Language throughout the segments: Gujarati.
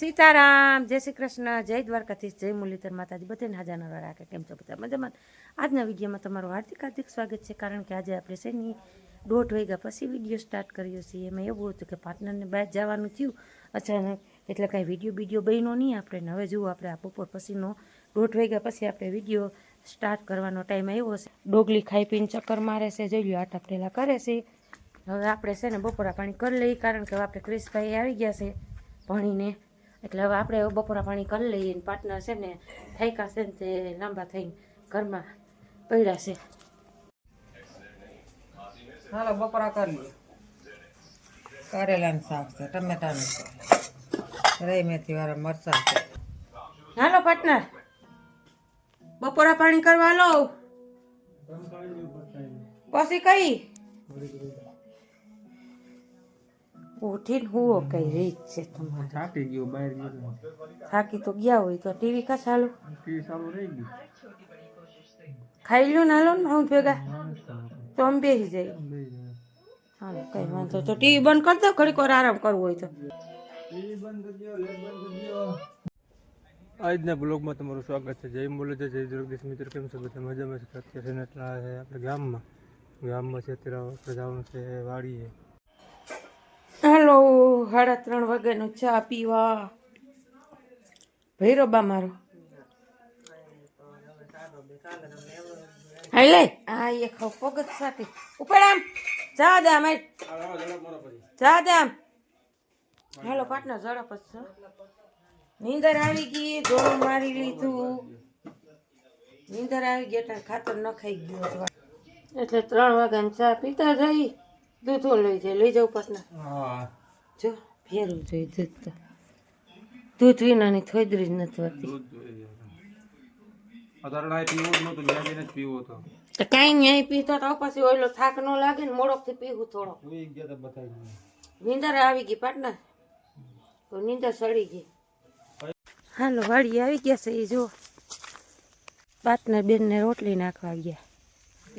સીતારામ, જય શ્રી કૃષ્ણ, જય દ્વારકાધીશ, જય મુરલીધર માતાજી. બધાને હાજર નવા રાખે કેમ છો બધા મજામાં? આજના વિડીયોમાં તમારું હાર્દિક હાર્દિક સ્વાગત છે, કારણ કે આજે આપણે શેની દોઢ વાગ્યા પછી વીડિયો સ્ટાર્ટ કર્યો છે. એમાં એવું હતું કે પાર્ટનરને બહાર જવાનું થયું. અચાનક એટલે કાંઈ વીડિયો બીડીયો બન્યો નહીં આપણે. હવે જુઓ આપણે આ બપોર પછીનો દોઢ વાગ્યા પછી આપણે વીડિયો સ્ટાર્ટ કરવાનો ટાઈમ આવ્યો છે. ડોગલી ખાઈ પીને ચક્કર મારે છે જોઈ લો આટા પેલા કરે છે. હવે આપણે છે ને બપોરા પાણી કરી લઈએ, કારણ કે આપણે ક્રિશભાઈ આવી ગયા છે ભણીને. એટલે હવે આપણે બપોરા પાણી કરી લઈએ ને પાર્ટનર છે ને થાયકા છે ને તે લાંબા થઈને ઘરમાં પડ્યા છે. હાલો બપોરા કરી લો. કારેલાનું શાક છે ટમેટાનું છે. રહી મેથી વાળા મરચાં છે. હાલો પાર્ટનર બપોરા પાણી કરવા લો પછી કઈ? ઉઠીને હુઓ કઈ રીત છે તમારે? થાકી ગયો બહાર ગયો થાકી તો ગયા હોય તો ટીવી કા ચાલુ? ટીવી ચાલુ રહી ગયું. ખાઈ લ્યો ના લો ને હું ભેગા? તો અમે બેસી જાય. હાલો કઈ વાંધો તો ટીવી બંધ કરી દો ઘડીક વાર આરામ કરવો હોય તો. આજના બ્લોગમાં તમારું સ્વાગત છે. જય મુરલીધર જય જગદીશ મિત્ર. કેમ છો બધા? મજામાં છે? અત્યારે છે છે આપણે ગામમાં. ગામમાં છે અત્યારે આપણે જવાનું છે વાડીએ. હાલો સાડા ત્રણ વાગ્યાનો ચા પીવા. ભૈરોબા મારો. હાઈ લે આ એ ખાવ પગત સાથે. ઉપર આમ ચા દે આમ ચા જા દે આમ. હાલો પાટના ઝડપ જ છે. નીંદર આવી ગઈ દોડું મારી લીધું. નીંદર આવી ગઈ એટલે ખાતર ન ખાઈ ગયું એટલે ત્રણ વાગ્યાની ચા પીતા જઈ દૂધો લઈ જાય લઈ જાઉં પાટના. હા. જો ફેરવું જોઈએ દૂધ તો. દૂધ વિનાની થોદરી જ નથી હોતી. તો કાંઈ નહીં પીતો તો પછી ઓલો થાક ન લાગે ને મોડોકથી પીવું થોડો. નીંદર આવી ગઈ પાટના? તો નીંદર સડી ગઈ. હાલો વાડી આવી ગયા છે એ જો પાટના બેનને રોટલી નાખવા ગયા.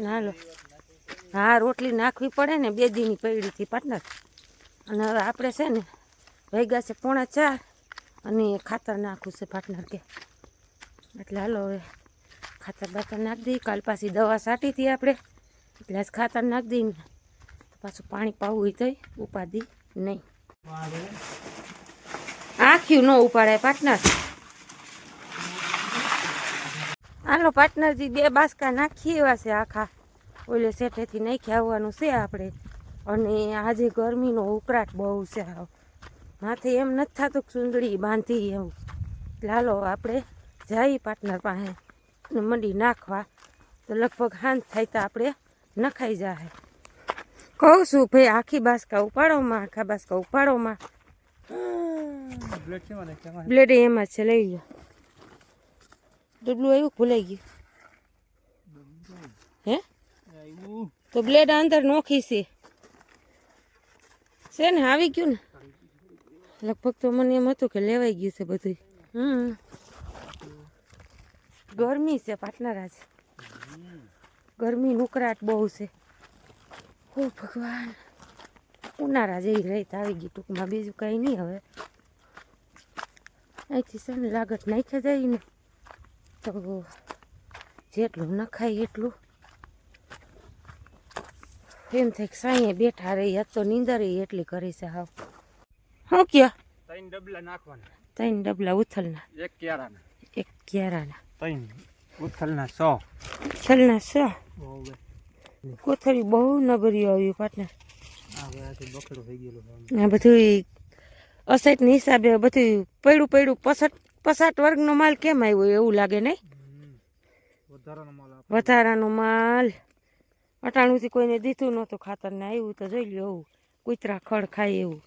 હાલો. હા રોટલી નાખવી પડે ને બે દીની પૈડીથી પાટનર અને હવે આપણે છે ને વૈગા છે પોણા ચાર અને ખાતર નાખવું છે પાર્ટનર કે. એટલે હાલો હવે ખાતર બાતર નાખી દઈએ. કાલ પાછી દવા છાંટી હતી આપણે. એટલે આજ ખાતર નાખી દઈએ ને પાછું પાણી પાવું હોય તોય ઉપાધિ નહીં. આખ્યું ન ઉપાડાય પાર્ટનર હાલો પાર્ટનરજી બે બાસકા નાખીએ એવા છે આખા. ઓલે સેટેથી નાખી આવવાનું છે આપણે. અને આજે ગરમીનો ઉકળાટ બહુ છે. માથે એમ નથી થતું કે સુંદડી બાંધી એવું લાલો આપણે જઈ પાર્ટનર પાસે મંડી નાખવા. તો લગભગ હાંત થાય તો આપણે નખાઈ જાય કહું છું ભાઈ આખી બાસકા ઉપાડોમાં આખા બાસકા ઉપાડોમાં. બ્લેડ એમાં છે લઈ લો. ડબલું આવ્યું ભૂલાઈ ગયું. હે? તો બ્લેડ અંદર નોખી છે. છે ને આવી ગયું ને. લગભગ તો મને એમ હતું કે લેવાઈ ગયું છે બધું હમ. ગરમી છે પાટનર છે ગરમી નુકરાટ બહુ છે. ઓ ભગવાન. ઉનાળા જેવી રેત આવી ગઈ ટૂંકમાં બીજું કાંઈ નહીં હવે. અહીંથી છે ને લાગત નાખ્યા જાય ને તો જેટલું નખાય એટલું. એમ થાય કે સાંયે બેઠા રહી આજ તો નીંદર એટલી કરી છે હાવ. શું કયો? ત્રણ ડબલા નાખવાના. ત્રણ ડબલા ઉથલના. એક ક્યારાના. એક ક્યારાના. ત્રણ. ઉથલના સો. ઉથલના સો? કોથળી બહુ નબરી આવ્યું પાટના. આ ભાઈ બકડો થઈ ગયેલો આ બધું અસેટની હિસાબે બધું પડ્યું પડ્યું પસાટ પસાટ વર્ગનો માલ કેમ આવ્યો એવું લાગે નહીં? વધારાનો માલ આપ. વધારાનો માલ. અટાણુંથી કોઈને દીધું નહોતું ખાતર ને આવ્યું તો જોઈ લ્યો એવું કૂતરા ખડ ખાય એવું.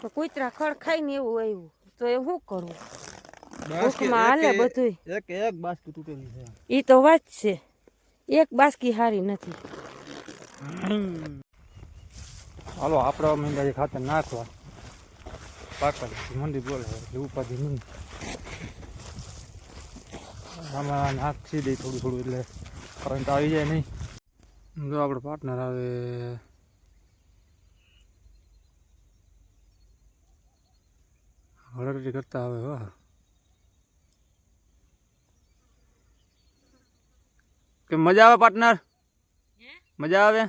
તો કૂતરા ખડ ખાય ને એવું આવ્યું તો એ શું કરવું ભૂખમાં હાલે બધું એક એક બાસ્કી તૂટેલી છે. એ તો વાત છે. એક બાસકી હારી નથી. હાલો આપણા મહિના ખાતર નાખવા. પાકવા મંડી બોલે એવું પાછી નહીં. આમાં નાખી દઈ થોડું થોડું એટલે કરંટ આવી જાય નહીં. જો આપણો પાર્ટનર આવે. હળદરી કરતા આવે વાહ. કે મજા આવે પાર્ટનર મજા આવે?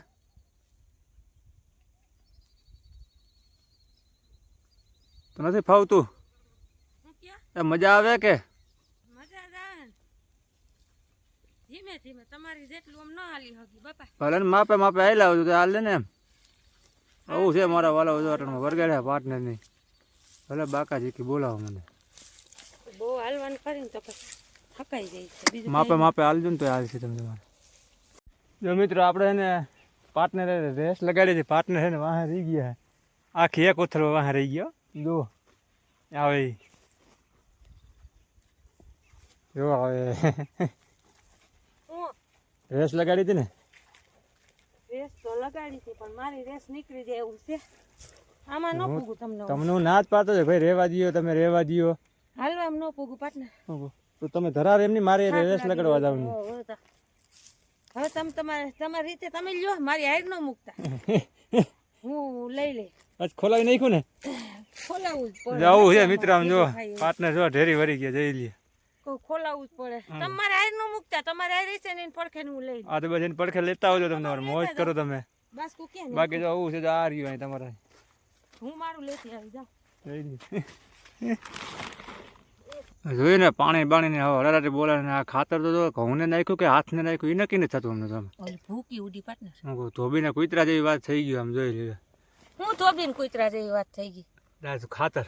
તો નથી ફાવતું? એ મજા આવે કે મજા જ આવે ને ધીમે ધીમે તમારી જેટલું આમ ન હાલી હગી બાપા. ભલે ને માપે માપે આવેલા હોય તો હાલ ને એમ. આવું છે મારા વાલા ઉદવાટણમાં વરગાડ્યા પાર્ટનરની ભલે બાકા જીકી બોલાવો મને. બહુ હાલવાનું કરીને તો પછી થકાઈ જાય છે બીજું માપે માપે હાલજો ને તો હાલ છે તમને તમારે જો મિત્રો આપણે એને પાર્ટનર રેસ લગાડી છે પાર્ટનર છે ને વાહે રહી ગયા. આખી એક ઉથલ વાહે રહી ગયો. જો આવે જો આવે રેસ લગાડી હતી ને? રેસ તો લગાડી હતી પણ મારી રેસ નીકળી જાય એવું છે. આમાં નો પૂગું તમને તમને ના જ પાડતો છે ભાઈ રેવા દિયો તમે રેવા દિયો. હાલવા એમ નો પૂગું પાટને તો તમે ધરાર એમની મારે રેસ લગાડવા જાવ હવે તમે તમારે તમારી રીતે તમે લ્યો મારી હાઈડ નો મૂકતા. હું લઈ લઈ. આજ ખોલાવી નાખ્યું ને? ખોલાવું જ પડે. જવું છે મિત્ર આમ જો. પાટને જો ઢેરી વરી ગયા જઈ લઈએ ખોલાવવું જ પડે. તમારે હાઈડનું મૂકતા તમારે આઈ છે ને પડખે નું લઈ આ તો બધી પડખે લેતા આવજો તમે મોજ કરો તમે. બસ કુ કે બાકી જો આવું છે તો આ રહ્યું અહીં તમારે. હું મારું લેતી આવી જાઉં. જોયું ને પાણી બાણી હવે હરાટી બોલાવે ને આ ખાતર તો ઘઉંને નાખ્યું કે હાથને નાખ્યું એ નક્કી નથી થતું અમને તમે ભૂકી ઉડી કહું ધોબીને કૂતરા જેવી વાત થઈ ગઈ આમ જોઈ લીધું હું ધોબીને કુતરા જેવી વાત થઈ ગઈ. ખાતર.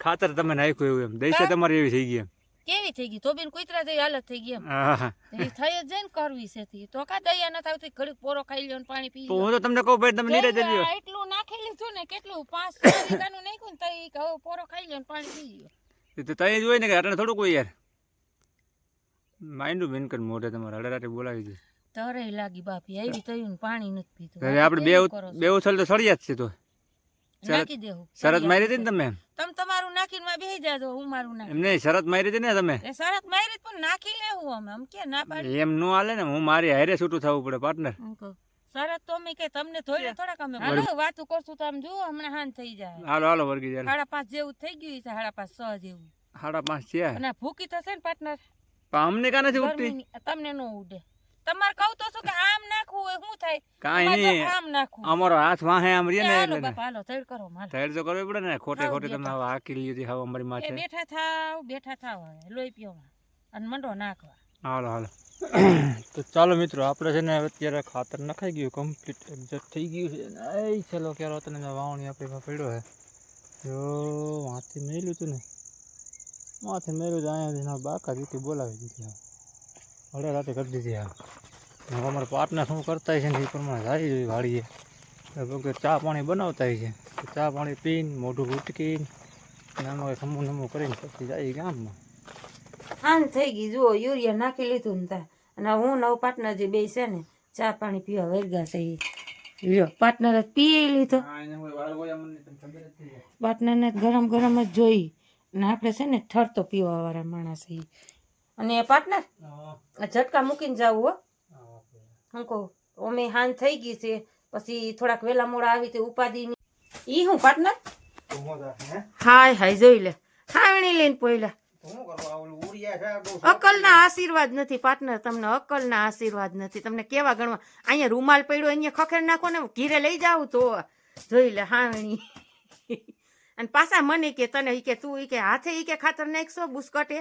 ખાતર તમે નાખ્યું એવું એમ. દૈસે તમારી એવી થઈ ગઈ એમ. કેવી થઈ ગઈ? ધોબીન કુતરા જેવી હાલત થઈ ગઈ એમ. એ થઈ જ જાય ને કરવી છે તી. તો કા દયા ન આવતી ઘડીક પોરો ખાઈ લ્યો ને પાણી પી હું તો તમને કહું ભાઈ તમે નીરે જલ્યો આ એટલું નાખી લીધું ને કેટલું? પાંચ વીઘાનું નાખ્યું ને તઈ ઈ પોરો ખાઈ લ્યો ને પાણી પી લ્યો. તો તઈ જ હોય ને કે અટણ થોડું કોઈ યાર. માઇન્ડું બેન કર મોઢે તમારે હડરાટી બોલાવી દે. તરે લાગી બાપી આવી તયું ને પાણી નથી પીતું આપણે બે બે ઉછળ તો સળિયા જ છે તો. નાખી દેવું. શરત મારી હતી ને તમે? તમે તમારું નાખીને માં બેસી જાજો હું મારું નાખી એમ નહીં શરત મારી હતી ને તમે? શરત મારી પણ નાખી લેવું અમે આમ કે ના પાડી? એમ નો હાલે ને હું મારી હારે છૂટું થવું પડે પાર્ટનર શરત તો અમે કે તમને ધોઈને થોડાક અમે હાલો. વાતું કરશું તો આમ જુઓ હમણાં હાન થઈ જાય. હાલો હાલો વર્ગી જાય સાડા પાંચ જેવું થઈ ગયું છે સાડા પાંચ છ જેવું. સાડા પાંચ છે. અને ભૂકી થશે ને પાર્ટનર પણ અમને કાને નથી ઉઠતી તમને નો ઉડે. તમારે કહું તો શું કે આમ નાખવું હોય શું થાય? કાંઈ નહીં. આમ નાખવું. અમારો હાથ વાહે આમ રે ને હાલો બાપા હાલો થેડ કરો મારે. થેડ તો કરવી પડે ને. ખોટે ખોટે તમે હવે આકી લીધી હવે અમારી માથે બેઠા થાવ બેઠા થાવ લોહી પીઓમાં અને મંડો નાખવા. હાલો હાલો. તો ચાલો મિત્રો આપણે છે ને અત્યારે ખાતર નખાઈ ગયું કમ્પ્લીટ એક્ઝેક્ટ થઈ ગયું છે. એ ચાલો ક્યારે તને વાવણી આપણે પડ્યો છે. જો માથે મેલ્યું હતું ને. માથે મેલ્યું તો અહીંયા બાકા જીતી બોલાવી દીધી હા હળે રાતે કરી દીધી હા હવે અમારા પાર્ટનર શું કરતા છે ને એ પ્રમાણે જાય જોઈએ વાળીએ. લગભગ ચા પાણી બનાવતા હોય છે ચા પાણી પીને મોઢું ઉટકીને નાનો સમૂહ નમું કરીને પછી જાય ગામમાં. આન થઈ ગઈ. જુઓ યુરિયા નાખી લીધું ને તા. અને હું નવ પાર્ટનર જે બે છે ને ચા પાણી પીવા વર્ગા છે ઈ. લ્યો પાર્ટનર જ પી લીધો. પાર્ટનરને ગરમ ગરમ જ જોઈ. અને આપણે છે ને ઠરતો પીવા વાળા માણસ ઈ. અને પાર્ટનર આ ઝટકા મૂકીને જવું હો. હું કહું અમે હાન થઈ ગઈ છે પછી થોડાક વેલા મોડા આવી તે ઉપાધિ ઈ હું પાર્ટનર હાય હાય જોઈ લે. ખાવણી લઈને પોયલા. અકલના આશીર્વાદ નથી પાર્ટનર તમને અકલના આશીર્વાદ નથી. તમને કેવા ગણવા? અહીંયા રૂમાલ પડ્યો અહીંયા ખખેર નાખો ને ઘીરે લઈ જાવ તો. જોઈ લે હાવણી અને પાછા મને કે તને ઈ કે તું ઈ કે હાથે ઈ કે ખાતર નાખશો બુસ્કટે?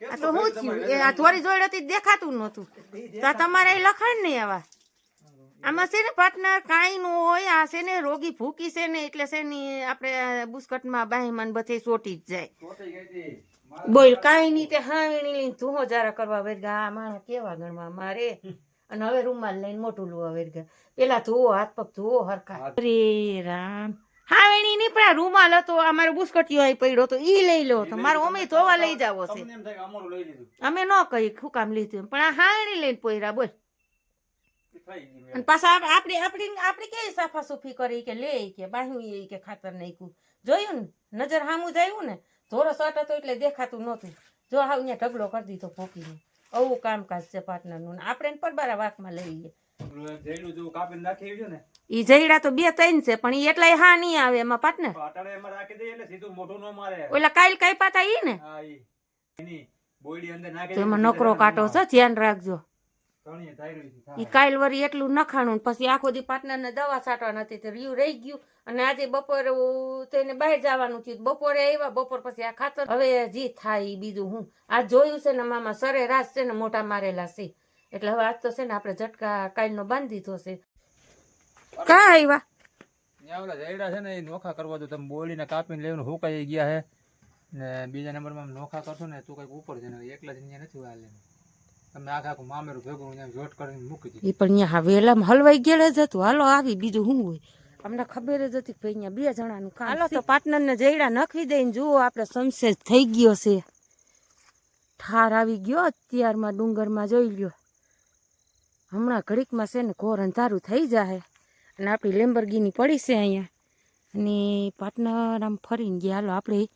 આ તો હું થયું? એ આ થોડી જોડ હતી દેખાતું નહોતું. તો તમારે એ લખાણ નહીં આવા. આમાં છે ને પાર્ટનર કાંઈ ન હોય આ છે ને રોગી ભૂકી છે ને એટલે છે ને આપણે બુસ્કટમાં બાહીમાં બધે ચોટી જ જાય. બોલ કાંઈ નહીં તે હાવીણી લઈને ધૂહો જારા કરવા વેરગા આ માણસ કેવા ગણવા મારે? અને હવે રૂમાલ લઈને મોટું લુવા વેરગા પેલા ધોવો હાથ પગ ધોવો હરખા. રે રામ. હાવેણી નહીં પણ આ રૂમાલ હતો અમારો બુસ્કટીઓ અહીં પડ્યો હતો ઈ લઈ લો તો મારો અમે ધોવા લઈ જાવો છે. અમે ન કહી શું કામ લીધું. પણ આ હાણી લઈને પોયરા બોલ. અને પાછા આપણે આપણી આપણી કેવી સાફા સુફી કરી કે લે કે બાહ્યું એ કે ખાતર નાખ્યું. જોયું ને? નજર સામું જાયું ને? ધોરો શર્ટ હતો એટલે દેખાતું નહોતું. જો હાવ અહીંયા ઢગલો કરી દીધો ભોકીને આવું કામકાજ છે પાર્ટનરનું આપણે પણ પરબારા વાકમાં લઈએ. કાપીને નાખી આવ્યું ને. ઈ જઈડા તો બે ત્રણ છે પણ ઈ એટલાય હા નહીં આવે એમાં ન મારે. ઓલા કાલ કઈ પાતા ઈ. ને તો એમાં નકરો સીધા છે ધ્યાન રાખજો. ઈ. કાલ વરી એટલું નખાણું પછી આખો દી પાર્ટનર ને દવા છાંટવા નથી તો રીયું રહી ગયું. અને આજે બપોરે તેને બહાર જવાનું થયું. બપોરે આવ્યા બપોર પછી આ ખાતર. હવે જી થાય બીજું હું. આ જોયું છે ને મામા સરેરાશ છે ને મોટા મારેલા છે. એટલે હવે આજ તો છે ને આપણે ઝટકા કાલનો બાંધી દીધો છે. કા આવ્યા ત્યાં ઓલા જયડા છે ને એ નોખા કરવા દો. તમે બોલીને કાપીને લેવાનું હુકાઈ ગયા છે ને બીજા નંબરમાં નોખા કરશો ને તું કંઈક ઉપર છે ને એકલા જ અહીંયા નથી હાલે તમે આખા આખું મામેરું ભેગું અહીંયા જોટ કરીને મૂકી દીધું. એ પણ અહીંયા વેલામાં હલવાઈ ગયેલા જ હતું. હાલો આવી બીજું શું હોય? અમને ખબર જ હતી કે ભાઈ અહીંયા બે જણાનું કામ હાલો તો પાર્ટનરને જઈડા નખવી દઈને જુઓ આપણે સનસેટ થઈ ગયો છે. ઠાર આવી ગયો અત્યારમાં ડુંગરમાં જોઈ લ્યો. હમણાં ઘડીકમાં છે ને ઘોર અંધારું થઈ જાય અને આપણી લેમ્બરગીની પડી છે અહીંયા. અને પાર્ટનર આમ ફરીને ગયા. હાલો, આપણે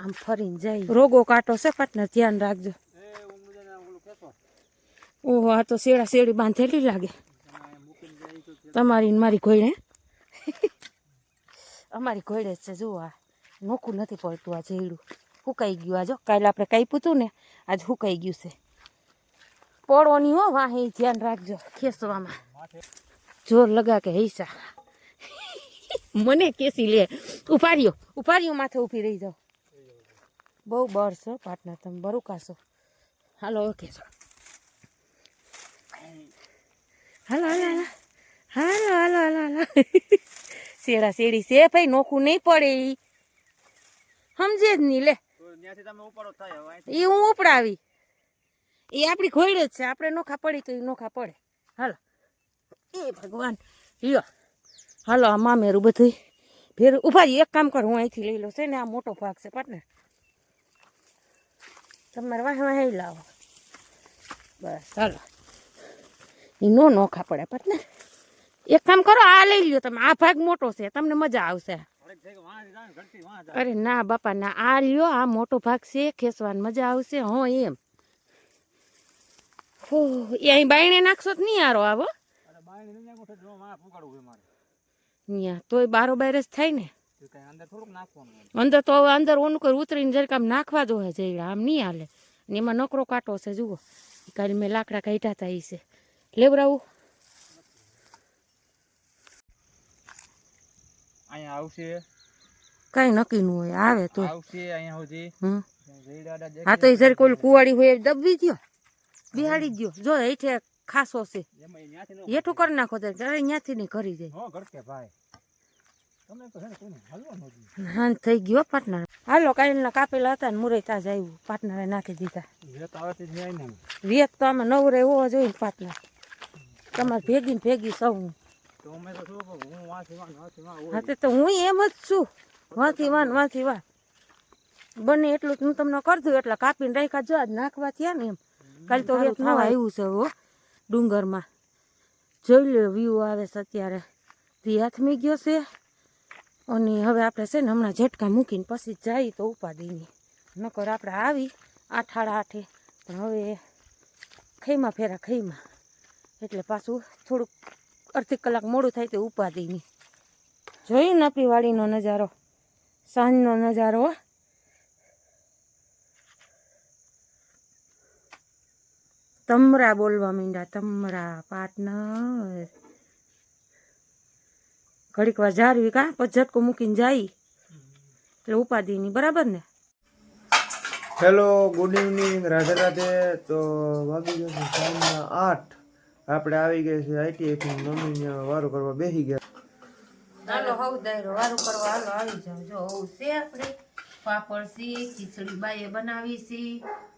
આમ ફરીને જાય રોગો કાંટો છે, પાર્ટનર, ધ્યાન રાખજો. ઓહો, આ તો શેડા શેડી બાંધેલી લાગે. તમારી ને મારી ઘોડે અમારી ઘોડે જ છે, જુઓ આ. નોખું નથી પડતું આ જેડું સુકાઈ ગયું આ જો. કાલે આપણે કાપ્યું હતું ને, આજ સુકાઈ ગયું છે. પડો નહીં હો, વાહે, ધ્યાન રાખજો. ખેસવામાં. જોર લગા કે હૈસા મને કેસી લે. ઉપાડ્યો. ઉપાડ્યો માથે ઊભી રહી જાઓ. બહુ બર છો પાર્ટનર તમે બરું કાશો હાલો ઓકે છો. હાલો હાલો હાલો. હાલો હાલો હાલો શેડા શેડી છે ભાઈ નોખું નહીં પડે ઈ. સમજે જ નહીં લે. એ હું ઉપડાવી. એ આપણી ઘોડે જ છે. આપણે નોખા પડી તો એ નોખા પડે. હાલો. એ ભગવાન. લ્યો. હાલો આ મામેરું બધું ફેર ઊભા રહી, એક કામ કર હું અહીંથી લઈ લઉં. છે ને આ મોટો ભાગ છે પાટને તમારે વાહ વાહ લાવો. બસ ચાલો એ નો નોખા પડે પાટને એક કામ કરો આ લઈ લ્યો તમે. આ ભાગ મોટો છે તમને મજા આવશે. અરે ના બાપા ના. આ લ્યો આ મોટો ભાગ છે ખેસવાની મજા આવશે. હો એમ. હો એ અહીં બાયણે નાખશો તો નહીં આરો આવો. તોય બારો બાર જ થાય ને? અંદર તો હવે અંદર ઓનું કરી ઉતરીને જરીક આમ નાખવા દો હે આમ નહીં હાલે. ને એમાં નકરો કાંટો છે જુઓ. કાલે મેં લાકડા કાઢ્યા હતા એ છે. લેવરાવું. અહીંયા આવશે. કાંઈ નક્કી નું હોય આવે તો. આવશે અહીંયા સુધી. હા તો એ જરીક કુવાડી હોય દબી દબવી દ્યો. બિહાડી ગયો જો હેઠે ખાસો છે. હેઠું કરી નાખો તો અરે અહીંયાથી નહીં કરી જાય. થઈ ગયો પાર્ટનર. હાલો કાલના કાપેલા હતા ને મુરઈ તાજ આવ્યું પાર્ટનરે નાખી દીધા. વેત તે આમાં નવરે હોવા જોઈએ પાર્ટનર. તમારે ભેગી ને ભેગી સૌ હું. તે તો હું એમ જ છું. વાંથી વાન વાંથી વાન બને એટલું જ હું તમને કરી દઉં એટલે કાપીને રાખ્યા જો નાખવા થયા ને એમ. કાલ તો વેત નવા આવ્યું છે હો. ડુંગરમાં. જોઈ લો વ્યૂ આવે છે અત્યારે. વી હાથમી ગયો છે. અને હવે આપણે છે ને હમણાં ઝટકા મૂકીને પછી જઈએ તો ઉપાદીની નકર આપણે આવી આઠ આડા આઠે. પણ હવે ખઈમાં ફેરા ખઈમાં એટલે પાછું થોડુંક અડધી કલાક મોડું થાય તો ઉપાદીની જોયું ને નજારો? સાંજનો નજારો તમરા બોલવા માંડ્યા તમરા પાર્ટનર ઘડીક વાર જારવી કા પછી ઝટકો મૂકીને જાય. એટલે ઉપાધિની બરાબર ને? Hello good evening Radhe Radhe. તો વાગી ગયો સાંજના આઠ. આપણે આવી ગયા છે આઈટીઆઈ મમ્મીને વારું કરવા બેસી ગયા. હાલો હવ દાયરો વારું કરવા હાલો આવી જાવ જો હવ છે આપણે. પાપડ છે ખીચડી બાઈએ બનાવી છે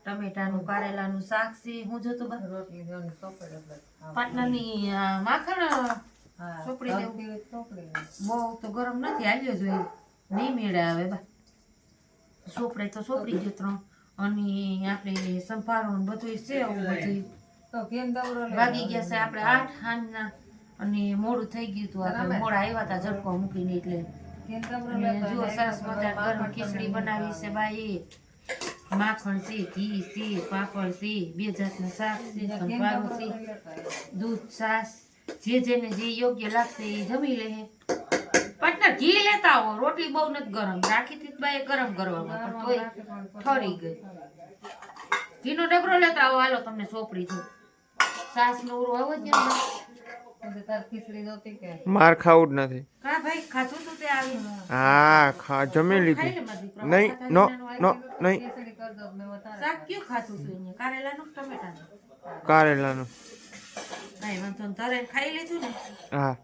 ટમેટાનું કારેલાનું શાક છે હું જોતો રોટલી ચોપડે પાટલાની માખણ ચોપડી દેવું બહુ તો ગરમ નથી આવ્યો જોઈએ નહીં મેળે આવે બા. સોપડે તો સોપડી ગયો ત્રણ. અને આપણે સંભારો બધું છે બધી તો કેમ દવરો વાગી ગયા છે આપણે આઠ હાંજના. અને મોડું થઈ ગયું હતું આપણે મોડા આવ્યા હતા ઝટકો મૂકીને એટલે કેમ દવરો અને જુઓ સરસ મજા ગરમ ખીચડી બનાવી છે બાઈ માખણ છે ઘી છે પાપડ છે બે જાતના શાક છે સંભારો છે દૂધ છાશ જે જેને જે યોગ્ય લાગશે એ જમી લે. પાટનર ઘી લેતા આવો રોટલી બહુ નથી ગરમ. રાખી હતી બાએ ગરમ કરવામાં પણ તોય ઠરી ગઈ. ઘીનો ડબરો લેતા આવો. હાલો તમને સોપરી છું સાસ નો ઉરો આવો જ ને માર ખાવું જ નથી. કા ભાઈ ખાધું તું તે આવી હા ખા જમી લીધી. નહીં નો નો નહીં. કારેલાનું હા.